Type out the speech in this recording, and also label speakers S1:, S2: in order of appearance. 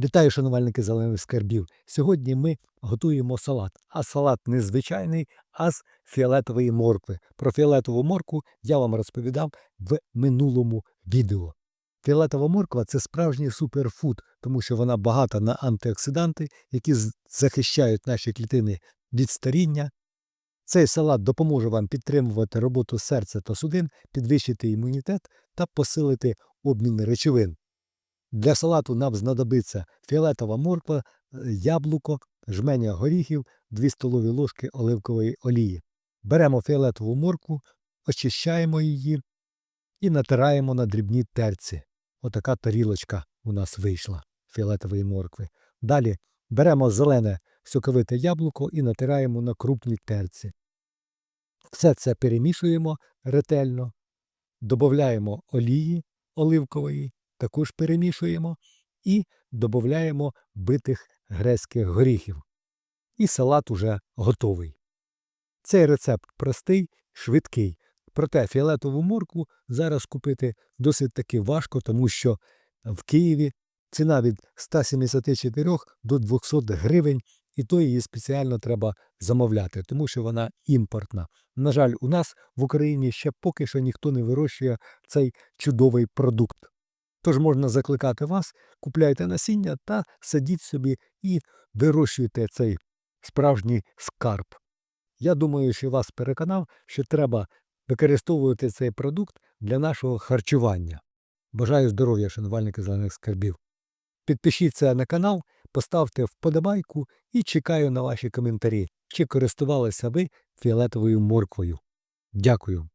S1: Вітаю, шанувальники зелених скарбів. Сьогодні ми готуємо салат. А салат не звичайний, а з фіолетової моркви. Про фіолетову моркву я вам розповідав в минулому відео. Фіолетова морква це справжній суперфуд, тому що вона багата на антиоксиданти, які захищають наші клітини від старіння. Цей салат допоможе вам підтримувати роботу серця та судин, підвищити імунітет та посилити обмін речовин. Для салату нам знадобиться фіолетова морква, е, яблуко, жменя горіхів, 2 столові ложки оливкової олії. Беремо фіолетову моркву, очищаємо її і натираємо на дрібні терці. Отака тарілочка у нас вийшла фіолетової моркви. Далі беремо зелене соковите яблуко і натираємо на крупній терці. Все це перемішуємо ретельно, додаємо олії оливкової, також перемішуємо і додаємо битих грецьких горіхів. І салат уже готовий. Цей рецепт простий, швидкий. Проте фіолетову моркву зараз купити досить таки важко, тому що в Києві ціна від 174 до 200 гривень, і то її спеціально треба замовляти, тому що вона імпортна. На жаль, у нас в Україні ще поки що ніхто не вирощує цей чудовий продукт. Тож можна закликати вас, купляйте насіння та садіть собі і вирощуйте цей справжній скарб. Я думаю, що вас переконав, що треба використовувати цей продукт для нашого харчування. Бажаю здоров'я, шанувальники зелених скарбів. Підпишіться на канал, поставте вподобайку і чекаю на ваші коментарі, чи користувалися ви фіолетовою морквою. Дякую.